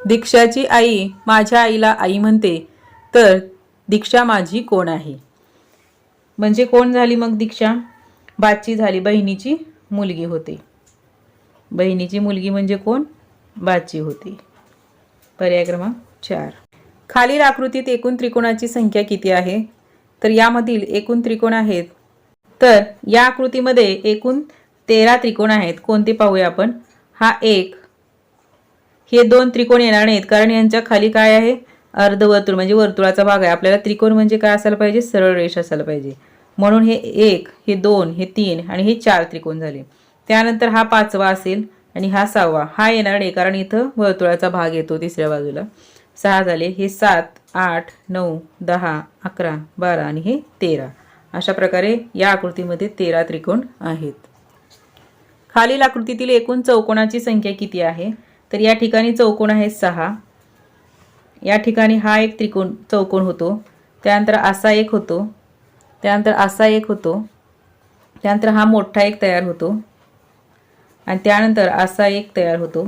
दीक्षाची आई माझ्या आईला आई म्हणते तर दीक्षा माझी कोण आहे? म्हणजे कोण झाली मग दीक्षा? बाची झाली बहिणीची मुलगी होते. बहिणीची मुलगी म्हणजे कोण? बाची होती. पर्याय क्रमांक चार. खालील आकृतीत एकूण त्रिकोणाची संख्या किती आहे? तर यामधील एकूण त्रिकोण आहेत. तर या आकृतीमध्ये एकूण तेरा त्रिकोण आहेत. कोणते पाहूया आपण? हा एक हे दोन त्रिकोण येणार नाहीत. कारण यांच्या खाली काय आहे? अर्धवर्तुळ म्हणजे वर्तुळाचा भाग आहे. आपल्याला त्रिकोण म्हणजे काय असायला पाहिजे? सरळ रेष असायला पाहिजे. म्हणून हे एक हे दोन हे तीन आणि हे चार त्रिकोण झाले. त्यानंतर हा पाचवा असेल आणि हा सहावा. हा येणार नाही कारण इथं वर्तुळाचा भाग येतो तिसऱ्या बाजूला. सहा झाले. हे सात आठ नऊ दहा अकरा बारा आणि हे तेरा. अशा प्रकारे या आकृतीमध्ये तेरा त्रिकोण आहेत. खालील आकृतीतील एकूण चौकोनाची संख्या किती आहे? तर या ठिकाणी चौकोन आहे सहा. या ठिकाणी हा एक त्रिकोण चौकोन होतो. त्यानंतर असा एक होतो. त्यानंतर असा एक होतो. त्यानंतर हा मोठा एक तयार होतो. आणि त्यानंतर असा एक तयार होतो.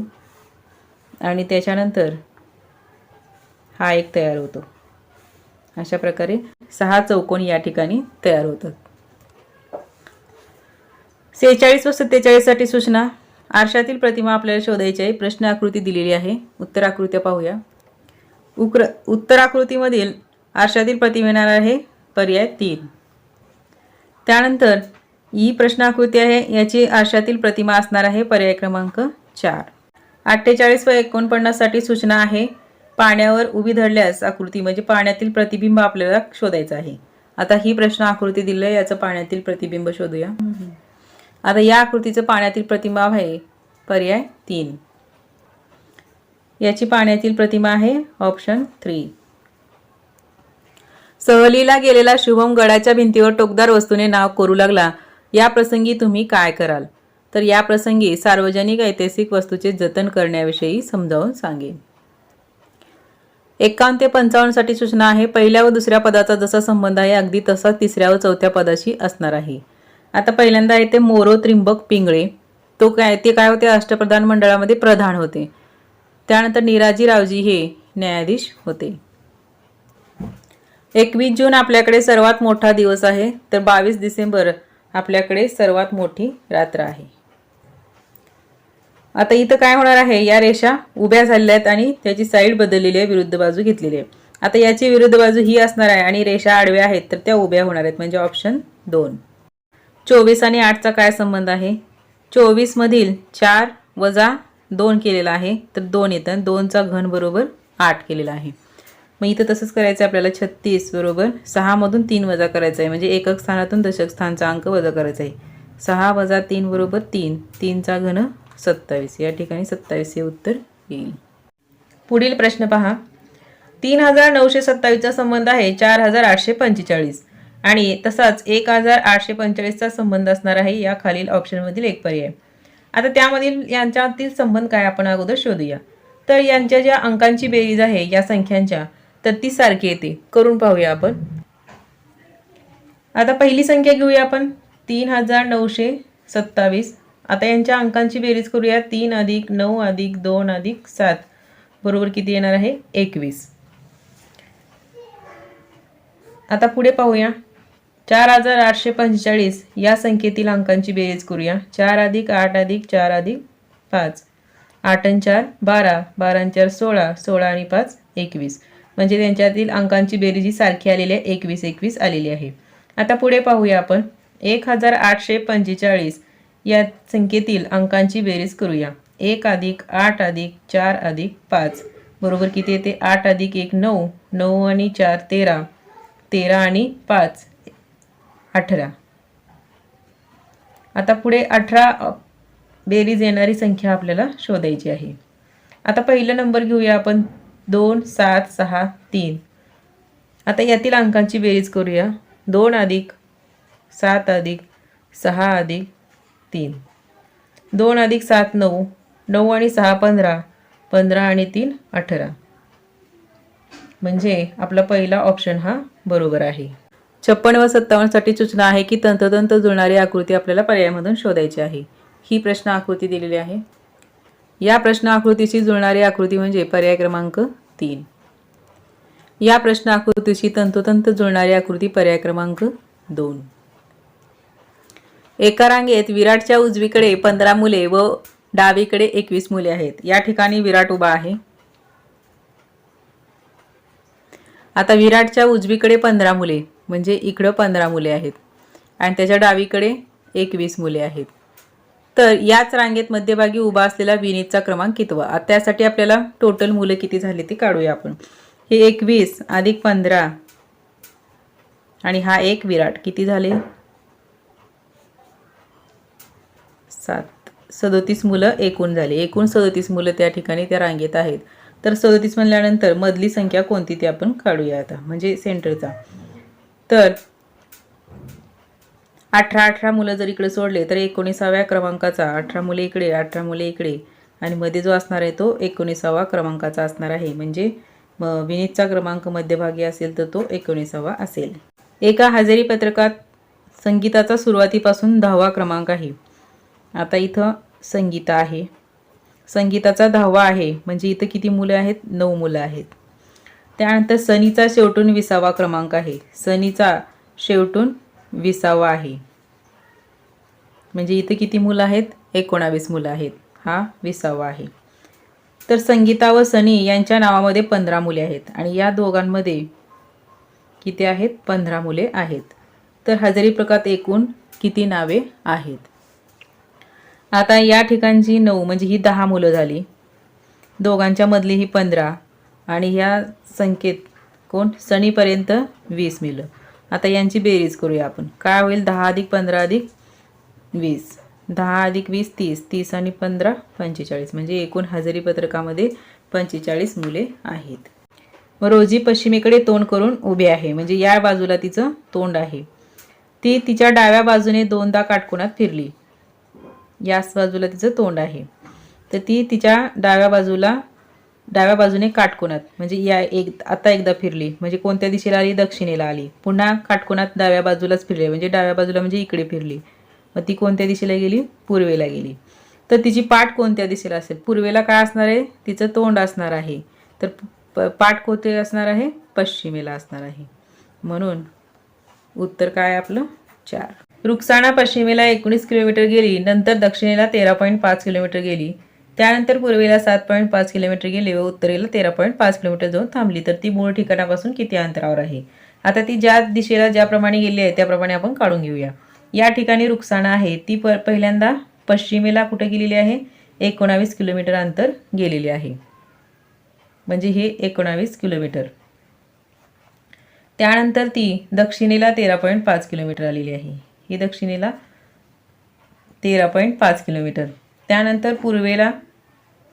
आणि त्याच्यानंतर हा एक तयार होतो. अशा प्रकारे सहा चौकोन या ठिकाणी तयार होतात. सेहेचाळीस व सत्तेचाळीससाठी सूचना. आरशातील प्रतिमा आपल्याला शोधायची आहे. प्रश्न आकृती दिलेली आहे. उत्तराकृत्या पाहूया. उक्र उत्तराकृतीमधील आरशातील प्रतिमा येणार आहे. पर्याय तीन. त्यानंतर ही प्रश्न आकृती आहे. याची आरशातील प्रतिमा असणार आहे. पर्याय क्रमांक चार. अठ्ठेचाळीस व एकोणपन्नाससाठी सूचना आहे. पाण्यावर उभी धरल्यास आकृती म्हणजे पाण्यातील प्रतिबिंब आपल्याला शोधायचं आहे. आता ही प्रश्न आकृती दिली आहे. याचं पाण्यातील प्रतिबिंब शोधूया. आता या आकृतीचं पाण्यातील प्रतिमा आहे. पर्याय तीन. याची पाण्यातील प्रतिमा आहे ऑप्शन थ्री. सहलीला गेलेला शुभम गडाच्या भिंतीवर टोकदार वस्तूने नाव करू लागला. या प्रसंगी तुम्ही काय कराल? तर या प्रसंगी सार्वजनिक ऐतिहासिक वस्तूचे जतन करण्याविषयी समजावून सांगेन. एकावन्न ते पंचावन्नसाठी सूचना आहे. पहिल्या व दुसऱ्या पदाचा जसा संबंध आहे अगदी तसा तिसऱ्या व चौथ्या पदाशी असणार आहे. आता पहिल्यांदा आहे ते मोरो त्रिंबक पिंगळे. तो काय ते काय होते? अष्टप्रधान मंडळामध्ये प्रधान होते. त्यानंतर निराजी रावजी हे न्यायाधीश होते. एकवीस जून आपल्याकडे सर्वात मोठा दिवस आहे. तर बावीस डिसेंबर आपल्याकडे सर्वात मोठी रात्र आहे. आता इथं काय होणार आहे? या रेषा उभ्या झालेल्या आहेत आणि त्याची साईड बदललेली आहे विरुद्ध बाजू घेतलेली आहे. आता याची विरुद्ध बाजू ही असणार आहे आणि रेषा आडव्या आहेत तर त्या उभ्या होणार आहेत. म्हणजे ऑप्शन दोन. चोवीस आणि आठचा काय संबंध आहे? चोवीसमधील चार वजा दोन केलेला आहे तर दोन येतं. दोनचा घन बरोबर आठ केलेला आहे. मग इथं तसंच करायचं आहे आपल्याला छत्तीस बरोबर. सहामधून तीन वजा करायचं आहे म्हणजे एकक स्थानातून दशक स्थानचा अंक वजा करायचा आहे सहा वजा तीन बरोबर तीन. तीनचा घन सत्तावीस. या ठिकाणी सत्तावीस हे उत्तर येईल. पुढील प्रश्न पहा. तीन हजार नऊशे सत्तावीसचा संबंध आहे. चार हजार आठशे पंचेचाळीस. आणि तसाच एक हजार आठशे पंचेचाळीसचा संबंध असणार आहे या खालील ऑप्शनमधील एक पर्याय. आता त्यामधील यांच्यातील संबंध काय आपण अगोदर शोधूया. तर यांच्या ज्या अंकांची बेरीज आहे या संख्यांच्या तर ती सारखी येते. करून पाहूया आपण. आता पहिली संख्या घेऊया आपण. तीन हजार नऊशे सत्तावीस. आता यांच्या अंकांची बेरीज करूया. तीन अधिक नऊ अधिक दोन अधिक सात. बरोबर किती येणार आहे? एकवीस. आता पुढे पाहूया. चार हजार आठशे पंचेचाळीस या संख्येतील अंकांची बेरीज करूया. चार अधिक आठ अधिक चार अधिक पाच. आठ आणि चार बारा. बारा आणि चार सोळा. सोळा आणि पाच एकवीस. म्हणजे त्यांच्यातील अंकांची बेरीज ही सारखी आलेली आहे. एकवीस एकवीस आलेली आहे. आता पुढे पाहूया आपण. एक हजार आठशे पंचेचाळीस या संख्येतील अंकांची बेरीज करूया. एक अधिक आठ अधिक चार अधिक पाच. बरोबर किती येते? आठ अधिक एक नऊ. नऊ आणि चार तेरा. तेरा आणि पाच. अठरा. आता पुढे अठरा बेरीज येणारी संख्या आपल्याला शोधायची आहे. आता पहिला नंबर घेऊया आपण. दोन सात सहा तीन. आता यातील अंकांची बेरीज करूया. दोन अधिक सात अधिक सहा अधिक तीन. दोन अधिक सात नऊ. नऊ आणि सहा पंधरा. पंधरा आणि तीन अठरा. म्हणजे आपला पहिला ऑप्शन हा बरोबर आहे. छप्पन व सत्तावन्नसाठी सूचना आहे की तंतोतंत जुळणारी आकृती आपल्याला पर्यायामधून शोधायची आहे. ही प्रश्न आकृती दिलेली आहे. या प्रश्न आकृतीशी जुळणारी आकृती म्हणजे पर्याय क्रमांक तीन. या प्रश्न आकृतीशी तंतोतंत जुळणारी आकृती पर्याय क्रमांक दोन. एका रांगेत विराटच्या उजवीकडे पंधरा मुले व डावीकडे एकवीस मुले आहेत. या ठिकाणी विराट उभा आहे. आता विराटच्या उजवीकडे पंधरा मुले. म्हणजे इकडं पंधरा मुले आहेत. आणि त्याच्या डावीकडे एकवीस मुले आहेत. तर याच रांगेत मध्यभागी उभा असलेला विनीतचा क्रमांक कितवा? त्यासाठी आपल्याला टोटल मुलं किती झाली ती काढूया आपण. हे एकवीस अधिक पंधरा आणि हा एक विराट. किती झाले? सात. सदोतीस मुलं एकूण झाली. एकूण सदोतीस मुलं त्या ठिकाणी त्या रांगेत आहेत. तर सदोतीस म्हणल्यानंतर मधली संख्या कोणती ती आपण काढूया आता. म्हणजे सेंटरचा तर अठरा अठरा मुलं जर इकडे सोडले तर एकोणीसाव्या क्रमांकाचा अठरा मुले इकडे अठरा मुले इकडे. आणि मध्ये जो असणार आहे तो एकोणीसावा क्रमांकाचा असणार आहे. म्हणजे म विनीतचा क्रमांक मध्यभागी असेल तर तो एकोणीसावा असेल. एका हजेरी पत्रकात संगीताचा सुरुवातीपासून दहावा क्रमांक आहे. आता इथं संगीता आहे. संगीताचा दहावा आहे. म्हणजे इथं किती मुलं आहेत? नऊ मुलं आहेत. त्यानंतर सनीचा शेवटून विसावा क्रमांक आहे. सनीचा शेवटून विसावा आहे. म्हणजे इथं किती मुलं आहेत? एकोणावीस मुलं आहेत. हा विसावा आहे. तर संगीता व सनी यांच्या नावामध्ये पंधरा मुले आहेत. आणि या दोघांमध्ये किती आहेत? पंधरा मुले आहेत. तर हजेरी प्रकारात एकूण किती नावे आहेत? आता या ठिकाणची नऊ म्हणजे ही दहा मुलं झाली. दोघांच्या मधली ही पंधरा आणि ह्या संख्येत कोण? सनीपर्यंत वीस मिलं आता यांची बेरीज करूया आपण. काय होईल? दहा अधिक पंधरा अधिक वीस. दहा अधिक वीस तीस. तीस आणि पंधरा पंचेचाळीस. म्हणजे एकूण हजेरी पत्रकामध्ये पंचेचाळीस मुले आहेत. व रोजी पश्चिमेकडे तोंड करून उभी आहे. म्हणजे या बाजूला तिचं तोंड आहे. ती तिच्या डाव्या बाजूने दोनदा काटकोणात फिरली. याच बाजूला तिचं तोंड आहे. तर ती तिच्या डाव्या बाजूला डाव्या बाजूने काटकोनात म्हणजे या एक आता एकदा फिरली म्हणजे कोणत्या दिशेला आली? दक्षिणेला आली. पुन्हा काटकोनात डाव्या बाजूलाच फिरली म्हणजे डाव्या बाजूला म्हणजे इकडे फिरली. मग ती कोणत्या दिशेला गेली? पूर्वेला गेली. तर तिची पाठ कोणत्या दिशेला असेल? पूर्वेला काय असणार आहे? तिचं तोंड असणार आहे. तर प- पाठ कोणते असणार आहे? पश्चिमेला असणार आहे. म्हणून उत्तर काय आपलं? चार. रुक्साणा पश्चिमेला एकोणीस किलोमीटर गेली नंतर दक्षिणेला तेरा पॉईंट पाच किलोमीटर गेली. त्यानंतर पूर्वेला सात पॉईंट पाच किलोमीटर गेली व उत्तरेला तेरा पॉईंट पाच किलोमीटर जाऊन थांबली. तर ती मूळ ठिकाणापासून किती अंतरावर आहे? आता ती ज्या दिशेला ज्याप्रमाणे गेली आहे त्याप्रमाणे आपण काढून घेऊया. या ठिकाणी रुक्साणा आहे. ती प पहिल्यांदा पश्चिमेला कुठे गेलेली आहे? एकोणावीस किलोमीटर अंतर गेलेली आहे. म्हणजे हे एकोणावीस किलोमीटर. त्यानंतर ती दक्षिणेला तेरा पॉईंट पाच किलोमीटर आलेली आहे. ही दक्षिणेला तेरा पॉईंट पाच किलोमीटर. त्यानंतर पूर्वेला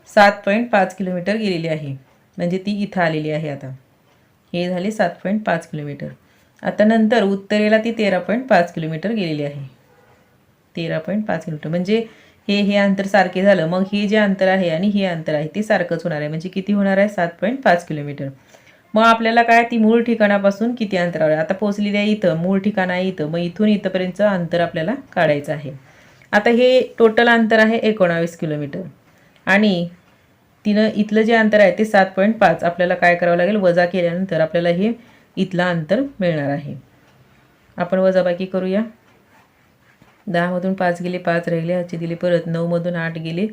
सात पॉईंट पाच किलोमीटर गेलेली आहे. म्हणजे ती इथं आलेली आहे आता. हे झाले सात पॉईंट पाच किलोमीटर. आता नंतर उत्तरेला ती तेरा पॉईंट पाच किलोमीटर गेलेली आहे. तेरा पॉईंट पाच किलोमीटर. म्हणजे हे हे अंतर सारखे झालं. मग हे जे अंतर आहे आणि हे अंतर आहे ते सारखंच होणार आहे. म्हणजे किती होणार आहे? सात पॉईंट पाच किलोमीटर. मग आपल्याला काय? ती मूळ ठिकाणापासून किती अंतरावर आहे आता पोहोचलेली आहे इथं. मूळ ठिकाण आहे इथं. मग इथून इथंपर्यंतचं अंतर आपल्याला काढायचं आहे. आता हे टोटल अंतर आहे एकोणावीस किलोमीटर. आणि तिनं इथलं जे अंतर आहे ते सात पॉईंट पाच. आपल्याला काय करावं लागेल? वजा केल्यानंतर आपल्याला हे इथलं अंतर मिळणार आहे. आपण वजाबाकी करूया. दहामधून पाच गेले पाच राहिले. आजचे दिले परत. नऊमधून आठ गेले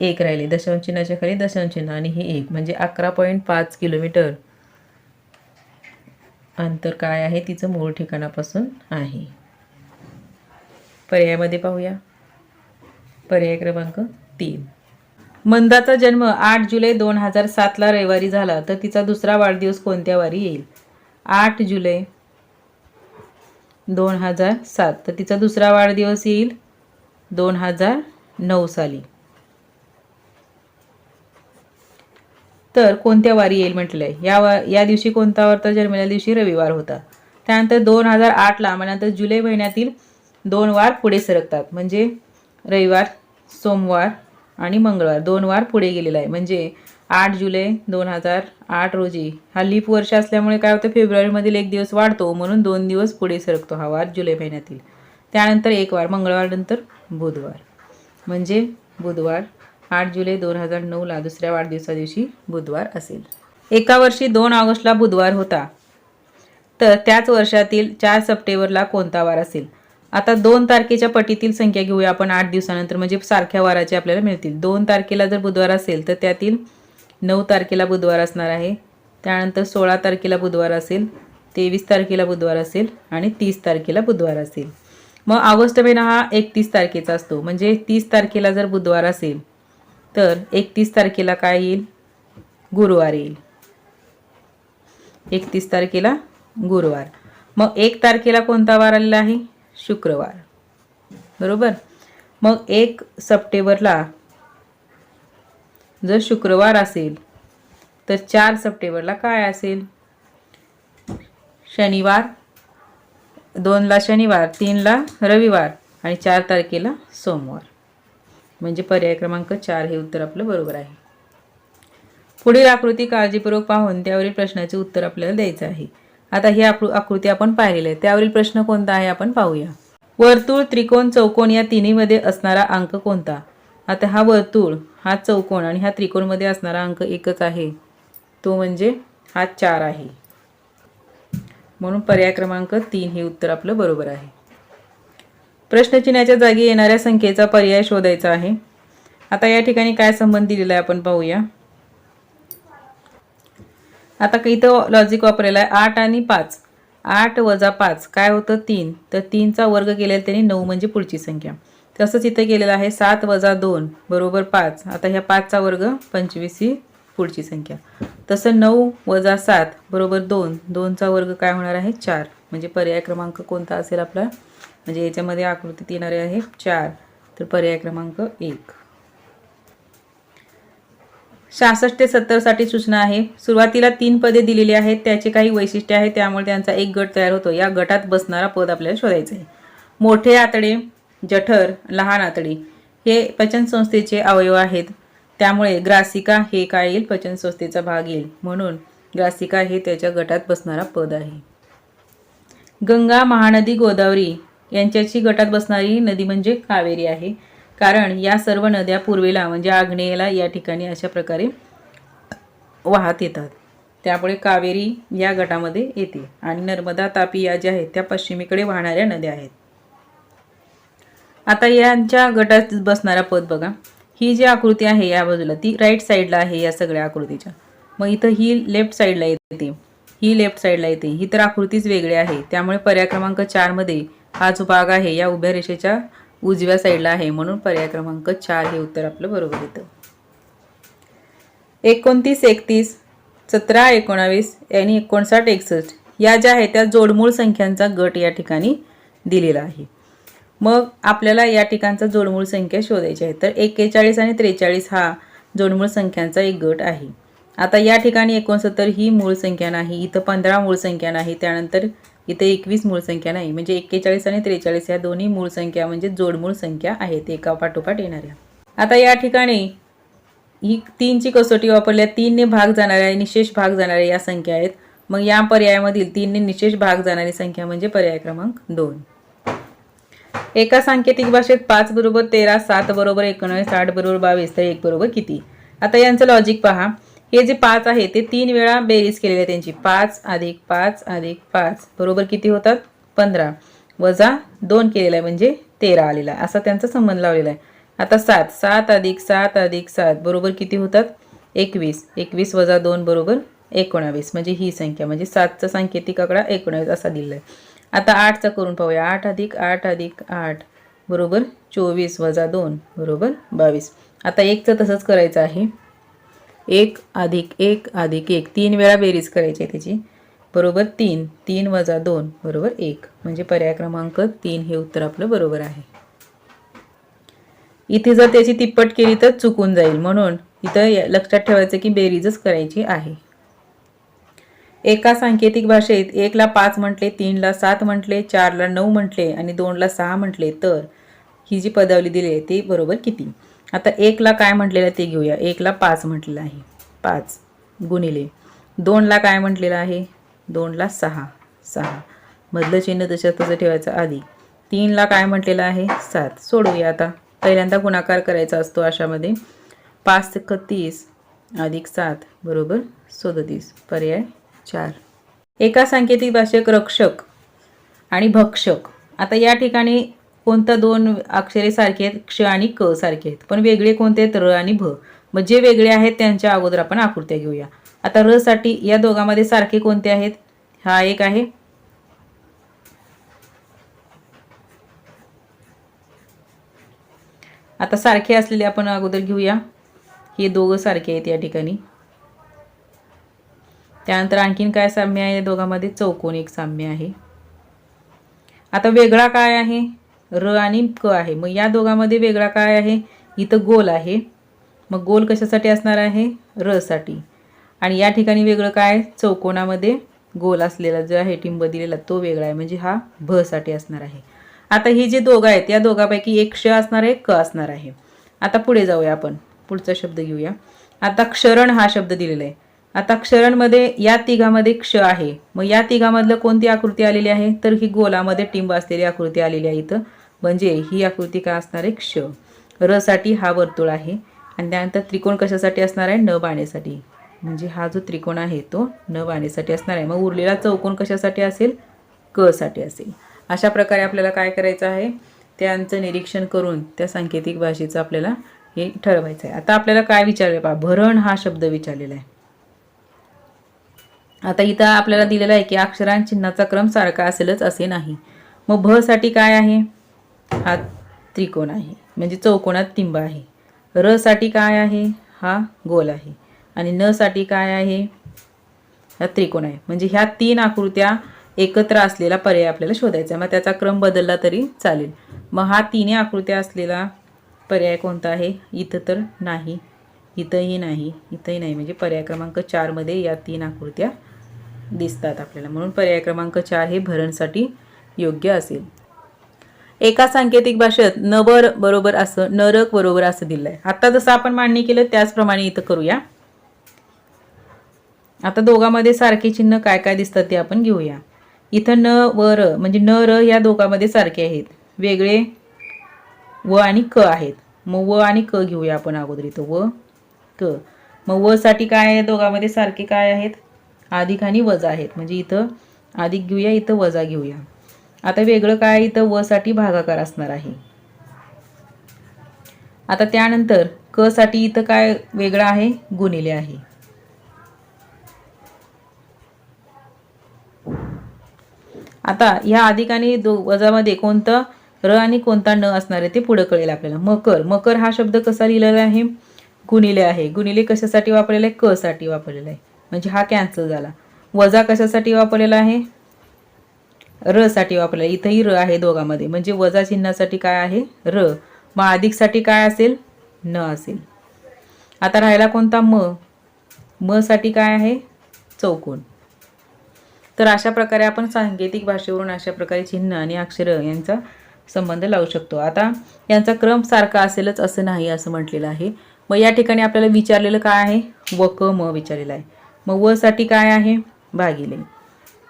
एक राहिले. दशांश चिन्हाच्या खाली दशांश चिन्ह आणि हे एक. म्हणजे अकरा पॉईंट पाच किलोमीटर अंतर काय आहे? तिचं मूळ ठिकाणापासून आहे. पर्यायामध्ये पाहूया. पर्याय क्रमांक तीन. मंदाचा जन्म आठ जुलै दोन हजार सातला रविवारी झाला तर तिचा दुसरा वाढदिवस कोणत्या वारी येईल? आठ जुलै दोन हजार सात तर तिचा दुसरा वाढदिवस येईल दोन हजार नऊ साली. तर कोणत्या वारी येईल म्हटलं आहे या वा या दिवशी कोणता वार? तर जन्मलेल्या दिवशी रविवार होता. त्यानंतर दोन हजार आठला म्हणल्यानंतर जुलै महिन्यातील दोन वार पुढे सरकतात. म्हणजे रविवार सोमवार आणि मंगळवार दोन वार पुढे गेलेला आहे. म्हणजे आठ जुलै दोन हजार आठ रोजी. हा लीप वर्ष असल्यामुळे काय होतं फेब्रुवारीमधील एक दिवस वाढतो म्हणून दोन दिवस पुढे सरकतो हा वार जुलै महिन्यातील. त्यानंतर एक वार मंगळवारनंतर बुधवार. म्हणजे बुधवार आठ जुलै दोन हजार नऊला दुसऱ्या वाढदिवसा दिवशी बुधवार असेल. एका वर्षी दोन ऑगस्टला बुधवार होता. तर त्याच वर्षातील चार सप्टेंबरला कोणता वार असेल? आता दोन तारखेच्या पटीतील संख्या घेऊया आपण आठ दिवसानंतर म्हणजे सारख्या वाराचे आपल्याला मिळतील. दोन तारखेला जर बुधवार असेल तर त्यातील नऊ तारखेला बुधवार असणार आहे. त्यानंतर सोळा तारखेला बुधवार असेल तेवीस तारखेला बुधवार असेल आणि तीस तारखेला बुधवार असेल. मग ऑगस्ट महिना हा एकतीस तारखेचा असतो. म्हणजे तीस तारखेला जर बुधवार असेल तर एकतीस तारखेला काय येईल? गुरुवार येईल. एकतीस तारखेला गुरुवार. मग एक तारखेला कोणता वार आलेला आहे? शुक्रवार. बरोबर? मग एक सप्टेंबरला जर शुक्रवार असेल तर चार सप्टेंबरला काय असेल? शनिवार दोनला शनिवार तीनला रविवार आणि चार तारखेला सोमवार. म्हणजे पर्याय क्रमांक चार हे उत्तर आपलं बरोबर आहे. पुढील आकृती काळजीपूर्वक पाहून त्यावरील प्रश्नाचे उत्तर आपल्याला द्यायचं आहे. आता ही आकृ आकृती आपण पाहिलेली आहे. त्यावरील प्रश्न कोणता आहे आपण पाहूया. वर्तुळ त्रिकोण चौकोन या तिन्हीमध्ये असणारा अंक कोणता? आता हा वर्तुळ हा चौकोन आणि हा त्रिकोणमध्ये असणारा अंक एकच आहे. तो म्हणजे हा चार आहे. म्हणून पर्याय क्रमांक तीन हे उत्तर आपलं बरोबर आहे. प्रश्नचिन्हाच्या जागी येणाऱ्या संख्येचा पर्याय शोधायचा आहे. आता या ठिकाणी काय संबंध दिलेला आहे आपण पाहूया. आता इथं लॉजिक वापरलेलं आहे आठ आणि पाच. आठ वजा पाच काय होतं? तीन. तर तीनचा वर्ग केलेला त्यांनी नऊ म्हणजे पुढची संख्या. तसंच इथं केलेलं आहे सात वजा दोन बरोबर पाच. आता ह्या पाचचा वर्ग पंचवीस ही पुढची संख्या. तसं नऊ वजा सात बरोबर दोन. दोनचा वर्ग काय होणार आहे? चार. म्हणजे पर्याय क्रमांक कोणता असेल आपला? म्हणजे याच्यामध्ये आकृतीत येणारे आहे चार. तर पर्याय क्रमांक एक. सहासष्ट ते सत्तरसाठी सूचना आहे. सुरुवातीला तीन पदे दिलेली आहेत. त्याचे काही वैशिष्ट्य आहे. त्यामुळे त्यांचा एक गट तयार होतो. या गटात बसणारा पद आपल्याला शोधायचं आहे. मोठे आतडे जठर लहान आतडे हे पचनसंस्थेचे अवयव आहेत. त्यामुळे ग्रासिका हे काय येईल? पचनसंस्थेचा भाग येईल. म्हणून ग्रासिका हे त्याच्या गटात बसणारा पद आहे. गंगा महानदी गोदावरी यांच्याची गटात बसणारी नदी म्हणजे कावेरी आहे. कारण या सर्व नद्या पूर्वेला म्हणजे आग्नेयला या ठिकाणी अशा प्रकारे वाहत येतात. त्यामुळे कावेरी या गटामध्ये येते आणि नर्मदा तापी या ज्या आहेत त्या पश्चिमेकडे वाहणाऱ्या नद्या आहेत. आता यांच्या गटात बसणारा पद बघा. ही जी आकृती आहे या बाजूला ती राईट साईडला आहे या सगळ्या आकृतीच्या. मग इथं ही लेफ्ट साईडला येते. ही लेफ्ट साईडला येते. ही तर आकृतीच वेगळी आहे. त्यामुळे पर्याय क्रमांक चारमध्ये हा जो भाग आहे या उभ्या रेषेच्या उजव्या साईडला आहे म्हणून पर्याय क्रमांक चार हे उत्तर आपलं बरोबर येतं. एकोणतीस एकतीस सतरा एकोणावीस आणि एकोणसाठ एकसष्ट या ज्या आहेत त्या जोडमूळ संख्यांचा गट या ठिकाणी दिलेला आहे. मग आपल्याला या ठिकाणचा जोडमूळ संख्या शोधायची आहे. तर एक्केचाळीस आणि त्रेचाळीस हा जोडमूळ संख्यांचा एक गट आहे. आता या ठिकाणी एकोणसत्तर ही मूळ संख्या नाही इथं पंधरा मूळ संख्या नाही त्यानंतर इथे एकवीस मूळ संख्या नाही म्हणजे एक्केचाळीस आणि त्रेचाळीस या दोन्ही मूळ संख्या म्हणजे जोडमूळ संख्या आहेत एका पाठोपाठ येणाऱ्या. आता या ठिकाणी ही तीनची कसोटी वापरल्या तीनने भाग जाणाऱ्या निशेष भाग जाणाऱ्या या संख्या आहेत. मग या पर्यायामधील तीनने निशेष भाग जाणारी संख्या म्हणजे पर्याय क्रमांक दोन. एका सांकेतिक भाषेत पाच बरोबर तेरा सात बरोबर एकोणवीस आठ बरोबर बावीस तर एक बरोबर किती? आता यांचं लॉजिक पहा. हे जे पाच आहे ते तीन वेळा बेरीज केलेली आहे त्यांची. पाच अधिक पाच अधिक पाच. बरोबर किती होतात? पंधरा. वजा दोन केलेला आहे म्हणजे तेरा आलेला आहे. असा त्यांचा संबंध लावलेला आहे. आता सात. सात अधिक सात अधिक सात. बरोबर किती होतात? एकवीस. एकवीस वजा दोन बरोबर एकोणावीस. म्हणजे ही संख्या. म्हणजे सातचा सांकेतिक आकडा एकोणावीस असा दिलेला आहे. आता आठचा करून पाहूया. आठ अधिक आठ अधिक आठ बरोबर चोवीस वजा दोन बरोबर बावीस. आता एकचं तसंच करायचं आहे. एक अधिक एक अधिक एक. तीन वेळा बेरीज करायची आहे त्याची. बरोबर तीन. तीन वजा दोन बरोबर एक. म्हणजे पर्याय क्रमांक तीन हे उत्तर आपलं बरोबर आहे. इथे जर त्याची तिप्पट केली तर चुकून जाईल. म्हणून इथं या- लक्षात ठेवायचं की बेरीजच करायची आहे. एका सांकेतिक भाषेत एकला पाच म्हटले तीनला सात म्हटले चारला नऊ म्हटले आणि दोनला सहा म्हटले तर ही जी पदावली दिली आहे ती बरोबर किती? आता एकला काय म्हटलेलं आहे ते घेऊया. एकला पाच म्हटलेलं आहे. पाच गुणिले. दोनला काय म्हटलेलं आहे? दोनला सहा. सहा. मधलं चिन्ह तशा तसं ठेवायचं आधी. तीनला काय म्हटलेलं आहे? सात. सोडूया आता. पहिल्यांदा गुणाकार करायचा असतो अशामध्ये. पाच सक तीस अधिक सात बरोबर सदतीस. पर्याय चार. एका सांकेतिक भाषेक रक्षक आणि भक्षक. आता या ठिकाणी कोणतं दोन अक्षरे सारखे आहेत क्ष आणि क सारखे आहेत. पण वेगळे कोणते आहेत? र आणि भ. मग जे वेगळे आहेत त्यांच्या अगोदर आपण आकृत्या घेऊया. आता र साठी या दोघांमध्ये सारखे कोणते आहेत? हा एक आहे. आता सारखे असलेले आपण अगोदर घेऊया. हे दोघं सारखे आहेत या ठिकाणी. त्यानंतर आणखीन काय साम्य आहे या दोघांमध्ये? चौकोन एक साम्य आहे. आता वेगळा काय आहे? र आणि क आहे. मग या दोघांमध्ये वेगळा काय आहे? इथं गोल आहे. मग गोल कशासाठी असणार आहे? र साठी. आणि या ठिकाणी वेगळं काय? चौकोनामध्ये गोल असलेला जो आहे टिंब दिलेला तो वेगळा आहे. म्हणजे हा भसाठी असणार आहे. आता ही जे दोघं आहेत या दोघांपैकी एक क्ष असणार आहे क असणार आहे. आता पुढे जाऊया आपण. पुढचा शब्द घेऊया. आता क्षरण हा शब्द दिलेला आहे. आता क्षरणमध्ये या तिघामध्ये क्ष आहे. मग या तिघामधलं कोणती आकृती आलेली आहे? तर ही गोलामध्ये टिंब असलेली आकृती आलेली आहे इथं. म्हणजे ही आकृती काय असणार आहे? क्ष. र साठी हा वर्तुळ आहे. आणि त्यानंतर त्रिकोण कशासाठी असणार आहे? न बाणेसाठी. म्हणजे हा जो त्रिकोण आहे तो न बाणेसाठी असणार आहे. मग उरलेला चौकोन कशासाठी असेल? क साठी असेल. अशा प्रकारे आपल्याला काय करायचं आहे? त्यांचं निरीक्षण करून त्या सांकेतिक भाषेचं आपल्याला हे ठरवायचं आहे. आता आपल्याला काय विचारलं पहा? भरण हा शब्द विचारलेला आहे. आता इथं आपल्याला दिलेला आहे की अक्षरां चिन्हाचा क्रम सारखा असेलच असे नाही. मग भ साठी काय आहे? हा त्रिकोण आहे. म्हणजे चौकोनात तिंब आहे. र साठी काय आहे? हा गोल आहे. आणि न साठी काय आहे? हा त्रिकोण आहे. म्हणजे ह्या तीन आकृत्या एकत्र असलेला पर्याय आपल्याला शोधायचा आहे. मग त्याचा क्रम बदलला तरी चालेल. मग हा तिन्ही आकृत्या असलेला पर्याय कोणता आहे? इथं तर नाही. इथंही नाही. इथंही नाही. म्हणजे पर्याय क्रमांक चारमध्ये या तीन आकृत्या दिसतात आपल्याला. म्हणून पर्याय क्रमांक चार हे भरणसाठी योग्य असेल. एका सांकेतिक भाषेत नबर बरोबर असं नरक बरोबर असं दिलं आहे आता जसं आपण मांडणी केलं त्याचप्रमाणे इथं करूया. आता दोघांमध्ये सारखे चिन्ह काय काय दिसतात ते आपण घेऊया. इथं न व र म्हणजे न र या दोघांमध्ये सारखे आहेत. वेगळे व आणि क आहेत. मग व आणि क घेऊया आपण अगोदर इथं. व क. मग व साठी काय आहे? दोघांमध्ये सारखे काय आहेत? अधिक आणि वजा आहेत. म्हणजे इथं अधिक घेऊया इथं वजा घेऊया. आता वेगळं काय इथं वसाठी भागाकार असणार आहे. आता त्यानंतर क साठी इथं काय वेगळं आहे? गुणिले आहे. आता ह्या अधिक आणि दो वजामध्ये कोणतं र आणि कोणता न असणार आहे ते पुढं कळेल आपल्याला. मकर. मकर हा शब्द कसा लिहिलेला आहे? गुणिले आहे. गुणिले कशासाठी वापरलेला आहे? क साठी वापरलेला आहे. म्हणजे हा कॅन्सल झाला. वजा कशासाठी वापरलेला आहे? र साठी वापरलेला इथंही र आहे दोघांमध्ये. म्हणजे वजा चिन्हासाठी काय आहे? र. मग अधिकसाठी काय असेल? न असेल. आता राहिला कोणता? म. म साठी काय आहे? चौकोन. तर अशा प्रकारे आपण सांकेतिक भाषेवरून अशा प्रकारे चिन्ह आणि अक्षर यांचा संबंध लावू शकतो. आता यांचा क्रम सारखा असेलच असं नाही असं म्हटलेलं आहे. मग या ठिकाणी आपल्याला विचारलेलं काय आहे? व क म विचारलेलं आहे. मग व साठी काय आहे? भागिले.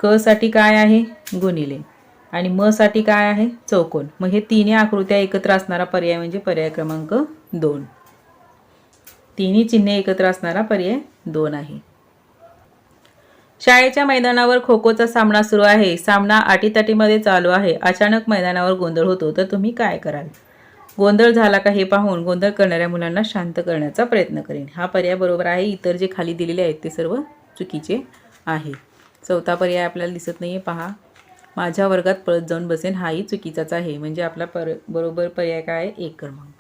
क साठी काय आहे? गुणिले. आणि म साठी काय आहे? चौकोन. मग हे तिन्ही आकृत्या एकत्र असणारा पर्याय म्हणजे पर्याय क्रमांक दोन. तिन्ही चिन्हे एकत्र असणारा पर्याय दोन आहे. शाळेच्या मैदानावर खो खोचा सामना सुरू आहे. सामना अटीतटीमध्ये चालू आहे. अचानक मैदानावर गोंधळ होतो. तर तुम्ही काय कराल? गोंधळ झाला का हे पाहून गोंधळ करणाऱ्या मुलांना शांत करण्याचा प्रयत्न करेन. हा पर्याय बरोबर आहे. इतर जे खाली दिलेले आहेत ते सर्व चुकीचे आहे. चौथा पर्याय आपल्याला दिसत नाही आहे पहा. माझ्या वर्गात पळत जाऊन बसेन हाही चुकीचाच आहे. म्हणजे आपला पर बरोबर पर्याय काय? आहे एक क्रमांक.